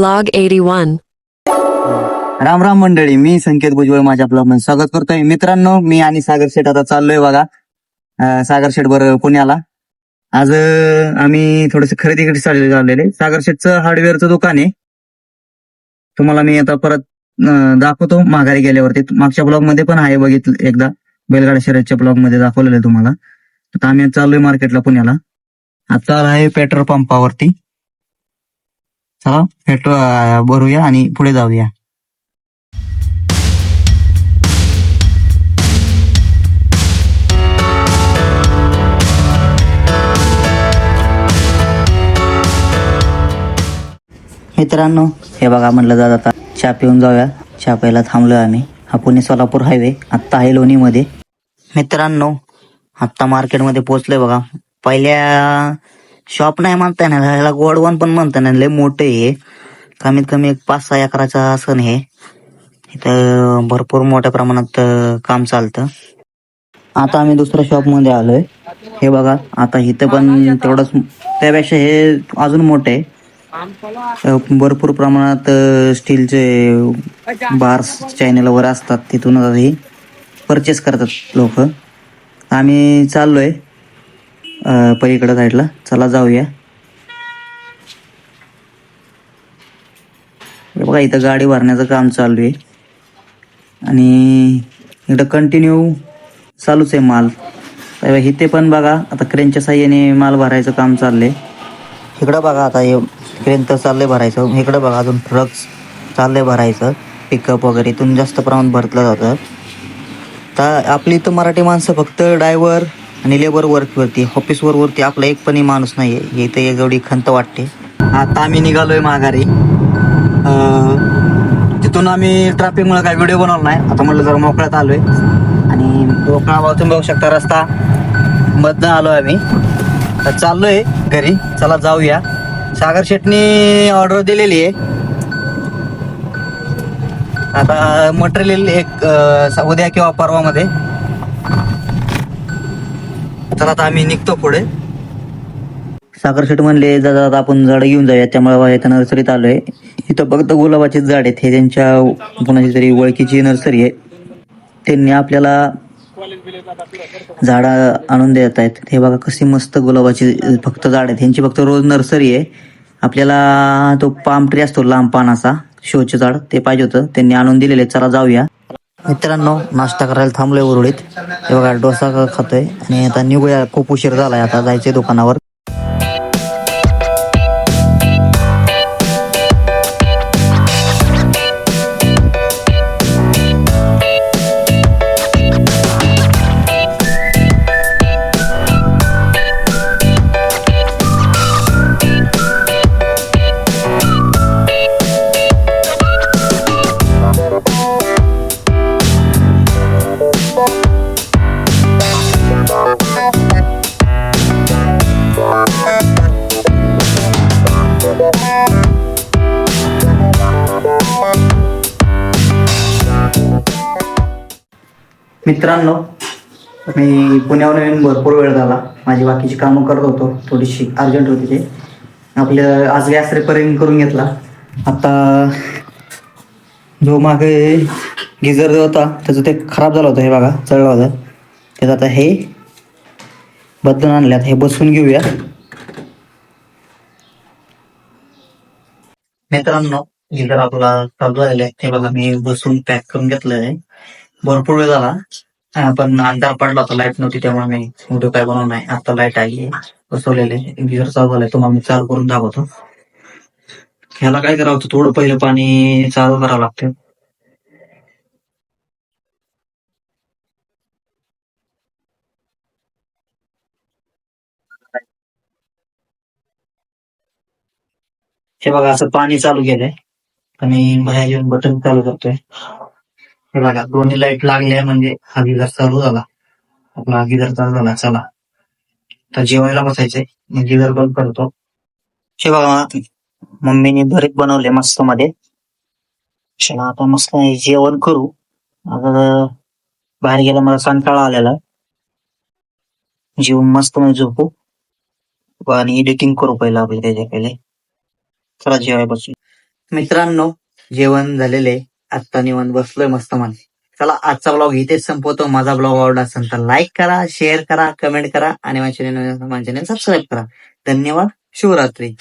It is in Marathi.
Vlog 81. राम राम मंडळी मी संकेत भुजबळ माझ्या ब्लॉगमध्ये स्वागत करतोय. मित्रांनो मी आणि सागर शेठ आता चाललोय बघा. अं, सागर शेठ बरोबर पुण्याला. आज अं, आम्ही थोडस खरेदी चालले झालेले. सागर शेठचं हार्डवेअरचं दुकान आहे. तुम्हाला मी आता परत अं, दाखवतो. माघारी गेल्यावरती. मागच्या ब्लॉगमध्ये पण आहे बघितलं एकदा. बैलगाडा शर्यतच्या ब्लॉगमध्ये दाखवलेलं आहे तुम्हाला. आता आम्ही चाललोय मार्केटला पुण्याला. आता आहे पेट्रोल पंपावरती. चला पेट्रोल भरूया आणि पुढे जाऊया. मित्रांनो हे बघा म्हटलं जात आता चहा पिऊन जाऊया. चहा प्यायला थांबलो आम्ही. हा पुणे सोलापूर हायवे आत्ता आहे लोणीमध्ये. मित्रांनो आत्ता मार्केटमध्ये पोहोचलोय बघा. पहिल्या शॉप नाही म्हणता येणार ह्याला गोडवन पण म्हणता येणार लय मोठे हे कमीत कमी एक पाच सहा एकराचा सण हे. इथं भरपूर मोठ्या प्रमाणात काम चालतं. आता आम्ही दुसऱ्या शॉपमध्ये आलोय. हे बघा आता इथं पण तेवढंच त्यापेक्षा हे अजून मोठे आहे. भरपूर प्रमाणात स्टीलचे बार्स चॅनल वगैरे असतात तिथूनच हे परचेस करतात लोक. आम्ही चाललोय. पलीकडं साईडला. चला जाऊया. बघा इथं गाडी भरण्याचं काम चालू आहे. आणि इकडं कंटिन्यू चालूच आहे माल. इथे पण बघा आता क्रेनच्या साह्याने माल भरायचं काम चाललंय. इकडं बघा आता हे क्रेन तर चाललंय भरायचं. इकडं बघा अजून ट्रक्स चाललंय भरायचं. पिकअप वगैरे इथून जास्त प्रमाणात भरतलं जातं. तर आपली इथं मराठी माणसं फक्त ड्रायव्हर आणि लेबर वर्कवरती ऑफिसवर वरती आपला एक पण माणूस नाही आहे इथं एक एवढी खंत वाटते. आता आम्ही निघालोय माघारी. तिथून आम्ही ट्रॅफिकमुळे काय व्हिडिओ बनवला नाही. आता म्हटलं जरा मोकळ्यात आलोय. आणि मोकळा भाव तुम्ही बघू शकता रस्ता मधनं आलोय आम्ही. तर चाललोय घरी. चला जाऊया. सागर शेटनी ऑर्डर दिलेली आहे. आता मटेरियल एक उद्या किंवा परवामध्ये. तर आता आम्ही निघतो पुढे. सागर शेट म्हणले दादा आपण झाडं घेऊन जाऊया त्यामुळे इथं नर्सरीत आलोय. इथं फक्त गुलाबाचेच झाड आहेत. हे त्यांच्या कोणाची तरी ओळखीची नर्सरी आहे. त्यांनी आपल्याला झाडं आणून देत आहेत. हे बघा कशी मस्त गुलाबाची फक्त झाड आहेत. ह्यांची फक्त रोज नर्सरी आहे. आपल्याला तो पाम ट्री असतो लांब पानाचा शोचे झाड ते पाहिजे होतं. त्यांनी आणून दिलेले चला जाऊया. मित्रांनो नाश्ता करायला थांबलोय उरुळीत. हे बघा डोसा खातोय. आणि आता निघूया खूप उशीर झालाय. आता जायचंय दुकानावर. मित्रांनो मी पुण्यावर येऊन भरपूर वेळ झाला. माझी बाकीची कामं करत होतो थोडीशी अर्जंट होती ते. आपलं आज गॅस रिपेअरिंग करून घेतला. आता जो मागे गिझर जो होता त्याचं ते खराब झालं होतं हे बघा चढलं होतं. त्याचं आता हे बदलून आणल्यात हे बसून घेऊया मित्रांनो गिझर आपला चालू झालेला आहे. हे बघा मी बसून पॅक करून घेतलं आहे भरपूर वेळ झाला. पण अंधार पडला होता लाइट नव्हती त्यामुळे मी व्हिडिओ काय बनवला नाही. आता लाइट आली बसवलेले. गिझर चालू झालाय तुम्हाला मी चालू करून दाखवतो. ह्याला काय करावं थोडं पहिलं पाणी चालू करावं लागतं. हे बघा असं पाणी चालू केलंय. आणि बाहेर येऊन बटन चालू करतोय. हे बघा दोन्ही लाइट लागल्या म्हणजे हा गिझर चालू झाला. आपला गिझर चालू झाला चला. तर जेवायला बसायचंय. मी गिदर बंद करतो. हे बघा मम्मीने भरीत बनवले मस्त मध्ये चला आता मस्त जेवण करू. आता बाहेर गेला मला संताळा आलेला. जेवण मस्त मध्ये झोपू. आणि एडिटिंग करू पहिला आपले त्याच्या पहिले चला जेवाय बसू. मित्रांनो जेवण झालेले आत्ता निवांत बसलोय मस्त मन. चला आजचा ब्लॉग इथेच संपवतो. माझा ब्लॉग आवडला असेल तर लाईक करा शेअर करा कमेंट करा आणि माझ्या चॅनल सबस्क्राईब करा. धन्यवाद. शिवरात्री